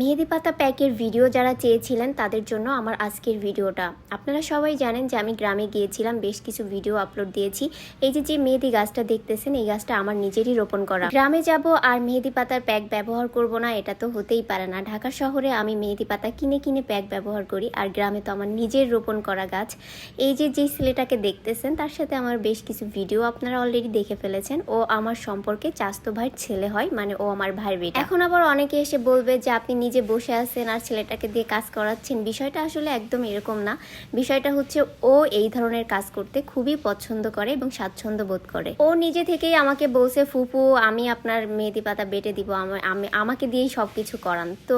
মেহেদি পাতা প্যাকের ভিডিও যারা চেয়েছিলেন তাদের জন্য আমার আজকের ভিডিওটা। আপনারা সবাই জানেন যে আমি গ্রামে গিয়েছিলাম, বেশ কিছু ভিডিও আপলোড দিয়েছি। এই যে যে মেহেদি গাছটা দেখতেছেন, এই গাছটা আমার নিজেরই রোপণ করা। গ্রামে যাব আর মেহেদি পাতার প্যাক ব্যবহার করব না, এটা তো হতেই পারে না। ঢাকা শহরে আমি মেহেদি পাতা কিনে কিনে প্যাক ব্যবহার করি আর গ্রামে তো আমার নিজের রোপণ করা গাছ। এই যে যে ছেলেটাকে দেখতেছেন, তার সাথে আমার বেশ কিছু ভিডিও আপনারা অলরেডি দেখে ফেলেছেন। ও আমার সম্পর্কে চাস্তো ভাইয়ের ছেলে হয় মানে ও আমার ভাইয়ের এখন আবার অনেকে এসে বলবে যে, আপনি নিজে বসে আছেন আর ছেলেটাকে দিয়ে কাজ করাচ্ছেন, বিষয়টা আসলে একদম এরকম না। বিষয়টা হচ্ছে ও এই ধরনের কাজ করতে খুবই পছন্দ করে এবং স্বাচ্ছন্দ্য বোধ করে। ও নিজে থেকেই আমাকে বলছে, ফুপু, আমি আপনার মেহেদি পাতা বেটে দিব আমি, আমাকে দিয়েই সব কিছু করান। তো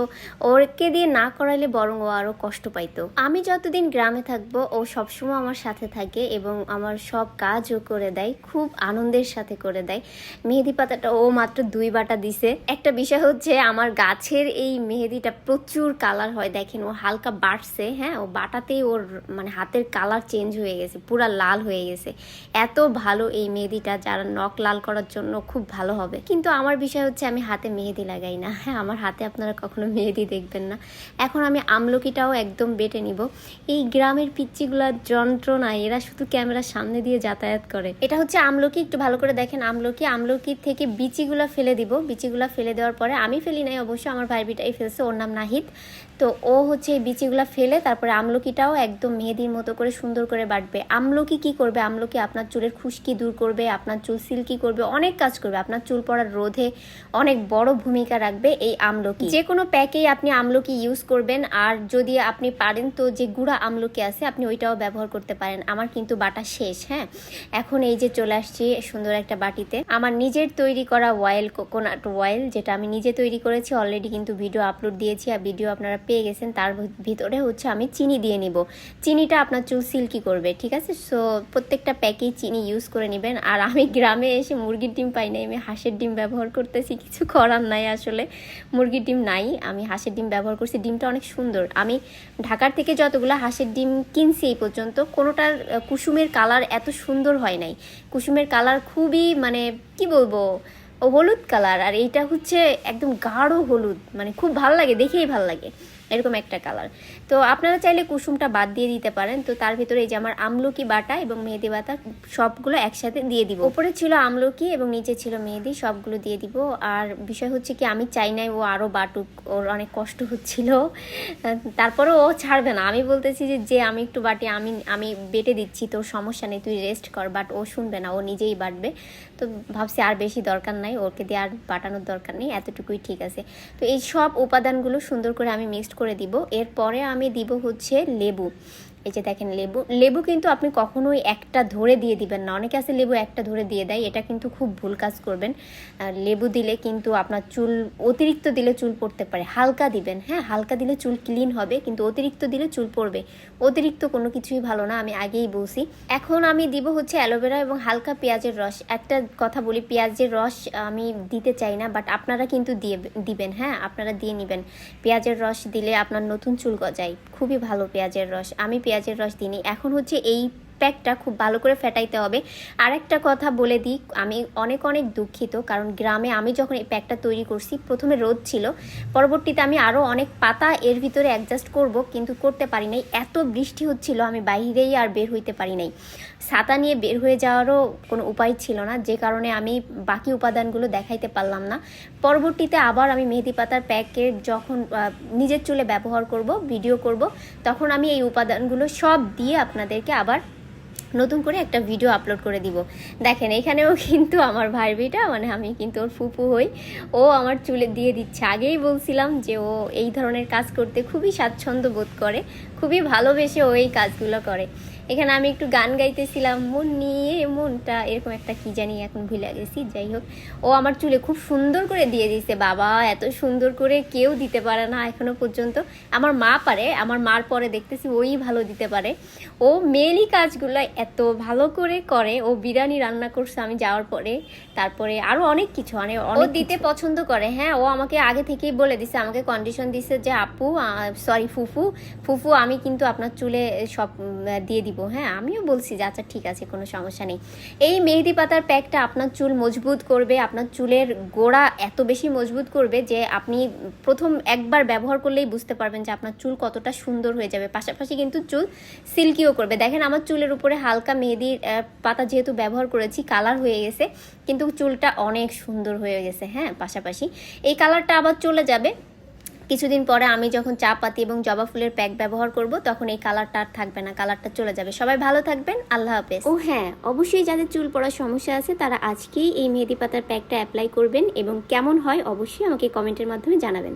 ওরকে দিয়ে না করাইলে বরং ও আরও কষ্ট পাইতো। আমি যতদিন গ্রামে থাকব, ও সবসময় আমার সাথে থাকে এবং আমার সব কাজও করে দেয়, খুব আনন্দের সাথে করে দেয়। মেহেদি পাতাটা ও মাত্র দুই বাটা দিছে। একটা বিষয় হচ্ছে, আমার গাছের এই মেহেদিটা প্রচুর কালার হয়। দেখেন, ও হালকা বাড়ছে হ্যাঁ? ও বাটাতেই ওর মানে হাতের কালার চেঞ্জ হয়ে গেছে, পুরা লাল হয়ে গেছে। এত ভালো এই মেহেদিটা, যারা নখ লাল করার জন্য খুব ভালো হবে। কিন্তু আমার বিষয় হচ্ছে, আমি হাতে মেহেদি লাগাই না। হ্যাঁ আমার হাতে আপনারা কখনো মেহেদি দেখবেন না। এখন আমি আমলকিটাও একদম বেটে নিব। এই গ্রামের পিচ্চিগুলার যন্ত্রণা, এরা শুধু ক্যামেরার সামনে দিয়ে যাতায়াত করে। এটা হচ্ছে আমলকি, একটু ভালো করে দেখেন আমলকি। আমলকি থেকে বিচিগুলা ফেলে দিব। বিচিগুলা ফেলে দেওয়ার পরে আমি ফেলি নাই, অবশ্য আমার ভাই বিটাই सोडणार नाहीत. তো ও হচ্ছে এই বিচিগুলা ফেলে তারপরে আমলকিটাও একদম মেহেদির মতো করে সুন্দর করে বাটবে। আমলকি কি করবে? আমলকি আপনার চুলের খুশকি দূর করবে, আপনার চুল সিল্কি করবে, অনেক কাজ করবে, আপনার চুল পড়ার রোধে অনেক বড় ভূমিকা রাখবে এই আমলকি। যে কোনো প্যাকেই আপনি আমলকি ইউজ করবেন, আর যদি আপনি পারেন তো যে গুঁড়া আমলকি আছে আপনি ওইটাও ব্যবহার করতে পারেন। আমার কিন্তু বাটা শেষ হ্যাঁ? এখন এই যে চলে আসছি সুন্দর একটা বাটিতে। আমার নিজের তৈরি করা অয়েল কোকোনাট অয়েল যেটা আমি নিজে তৈরি করেছি অলরেডি কিন্তু ভিডিও আপলোড দিয়েছি, আর ভিডিও আপনারা পেয়ে গেছেন, তার ভিতরে হচ্ছে আমি চিনি দিয়ে নিব। চিনিটা আপনার চুল সিল্কি করবে, ঠিক আছে? সো প্রত্যেকটা প্যাকেই চিনি ইউজ করে নেবেন। আর আমি গ্রামে এসে মুরগির ডিম পাই নাই, আমি হাঁসের ডিম ব্যবহার করতেছি, কিছু করার নাই আসলে। মুরগির ডিম নাই, আমি হাঁসের ডিম ব্যবহার করছি, ডিমটা অনেক সুন্দর। আমি ঢাকার থেকে যতগুলো হাঁসের ডিম কিনছি এই পর্যন্ত, কোনোটার কুসুমের কালার এত সুন্দর হয় নাই। কুসুমের কালার খুবই মানে কি বলব, হলুদ কালার। আর এইটা হচ্ছে একদম গাঢ় হলুদ মানে খুব ভালো লাগে, দেখেই ভালো লাগে। এরকম একটা কালার তো আপনারা চাইলে কুসুমটা বাদ দিয়ে দিতে পারেন। তো তার ভিতরে এই যে আমার আমলকি বাটা এবং মেহেদি বাটা সবগুলো একসাথে দিয়ে দিব। উপরে ছিল আমলকি এবং নিচে ছিল মেহেদি, সবগুলো দিয়ে দিব। আর বিষয় হচ্ছে কি, আমি চাই নাই ও আরও বাটুক, ওর অনেক কষ্ট হচ্ছিল। তারপরে ও ছাড়বে না। আমি বলতেছি যে যে আমি একটু বাটি, আমি আমি বেটে দিচ্ছি, তোর সমস্যা নেই, তুই রেস্ট কর। বাট ও শুনবে না, ও নিজেই বাটবে। তো ভাবছি আর বেশি দরকার নাই ওকে দিয়ে আর বাটানোর দরকার নেই, এতটুকুই ঠিক আছে। তো এই সব উপাদানগুলো সুন্দর করে আমি মিক্সড করে দিব। এরপরে আমি দিব হচ্ছে লেবু। এই যে দেখেন, লেবু লেবু কিন্তু আপনি কখনোই একটা ধরে দিয়ে দিবেন না। অনেকে আছে লেবু একটা ধরে দিয়ে দেয়, এটা কিন্তু খুব ভুল কাজ করবেন। লেবু দিলে কিন্তু আপনার চুল, অতিরিক্ত দিলে চুল পড়তে পারে। হালকা দিবেন হ্যাঁ হালকা দিলে চুল ক্লিন হবে, কিন্তু অতিরিক্ত দিলে চুল পড়বে। অতিরিক্ত কোনো কিছুই ভালো না, আমি আগেই বলছি। এখন আমি দিব হচ্ছে অ্যালোভেরা এবং হালকা পেঁয়াজের রস। একটা কথা বলি, পেঁয়াজের রস আমি দিতে চাই না বাট আপনারা কিন্তু দিয়ে, দিবেন হ্যাঁ আপনারা দিয়ে নেবেন। পেঁয়াজের রস দিলে আপনার নতুন চুল গজায়। খুবই ভালো পেঁয়াজের রস। আমি পেঁয়াজের রস দিইনি। এখন হচ্ছে এই প্যাকটা খুব ভালো করে ফেটাইতে হবে। আর একটা কথা বলে দিই, আমি অনেক অনেক দুঃখিত, কারণ গ্রামে আমি যখন এই প্যাকটা তৈরি করছি, প্রথমে রোদ ছিল, পরবর্তীতে আমি আরও অনেক পাতা এর ভিতরে অ্যাডজাস্ট করব, কিন্তু করতে পারি নাই। এত বৃষ্টি হচ্ছিল, আমি বাইরেই আর বের হইতে পারি নাই। ছাতা নিয়ে বের হয়ে যাওয়ারও কোনো উপায় ছিল না, যে কারণে আমি বাকি উপাদানগুলো দেখাইতে পারলাম না। পরবর্তীতে আবার আমি মেহেদি পাতার প্যাকের যখন নিজের চুলে ব্যবহার করব ভিডিও করব, তখন আমি এই উপাদানগুলো সব দিয়ে আপনাদেরকে আবার নতুন করে একটা ভিডিও আপলোড করে দিব। দেখেন, এখানেও কিন্তু আমার ভাই বেটা মানে আমি কিন্তু ওর ফুপু হই। ও আমার চুলে দিয়ে দিচ্ছে। আগেই বলছিলাম যে ও এই ধরনের কাজ করতে খুবই স্বাচ্ছন্দ্য বোধ করে, খুবই ভালোবেসে ও এই কাজগুলো করে। এখানে আমি একটু গান গাইতেছিলাম মন নিয়ে মনটা এরকম একটা কি জানি এখন ভুলে গেছি যাই হোক। ও আমার চুলে খুব সুন্দর করে দিয়ে দিছে বাবা এত সুন্দর করে কেউ দিতে পারে না এখনও পর্যন্ত। আমার মা পারে আমার মার পরে দেখতেছি ওই ভালো দিতে পারে। ও মেনলি কাজগুলো এত ভালো করে করে ও বিরিয়ানি রান্না করছে আমি যাওয়ার পরে তারপরে আরও অনেক কিছু মানে ও দিতে পছন্দ করে হ্যাঁ ও আমাকে আগে থেকেই বলে দিছে আমাকে কন্ডিশন দিছে যে আপু সরি ফুফু। ফুফু আমি কিন্তু আপনার চুলে সব দিয়ে দিব। দিব। হ্যাঁ আমিও বলছি যে আচ্ছা ঠিক আছে কোনো সমস্যা নেই। এই মেহেদি পাতার প্যাকটা আপনার চুল মজবুত করবে আপনার চুলের গোড়া এত বেশি মজবুত করবে যে আপনি প্রথম একবার ব্যবহার করলেই বুঝতে পারবেন যে আপনার চুল কতটা সুন্দর হয়ে যাবে। পাশাপাশি কিন্তু চুল সিল্কিও করবে। দেখেন আমার চুলের উপরে হালকা মেহেদির আহ, পাতা যেহেতু ব্যবহার করেছি কালার হয়ে গেছে কিন্তু চুলটা অনেক সুন্দর হয়ে গেছে। হ্যাঁ পাশাপাশি এই কালারটা আবার চলে যাবে। কিছুদিন পরে আমি যখন চা পাতি এবং জবা ফুলের প্যাক ব্যবহার করব, তখন এই কালারটা আর থাকবে না, কালারটা চলে যাবে। সবাই ভালো থাকবেন, আল্লাহ হাফেজ। ও হ্যাঁ অবশ্যই যাদের চুল পড়ার সমস্যা আছে, তারা আজকেই এই মেহেদি পাতার প্যাকটা অ্যাপ্লাই করবেন এবং কেমন হয় অবশ্যই আমাকে কমেন্টের মাধ্যমে জানাবেন।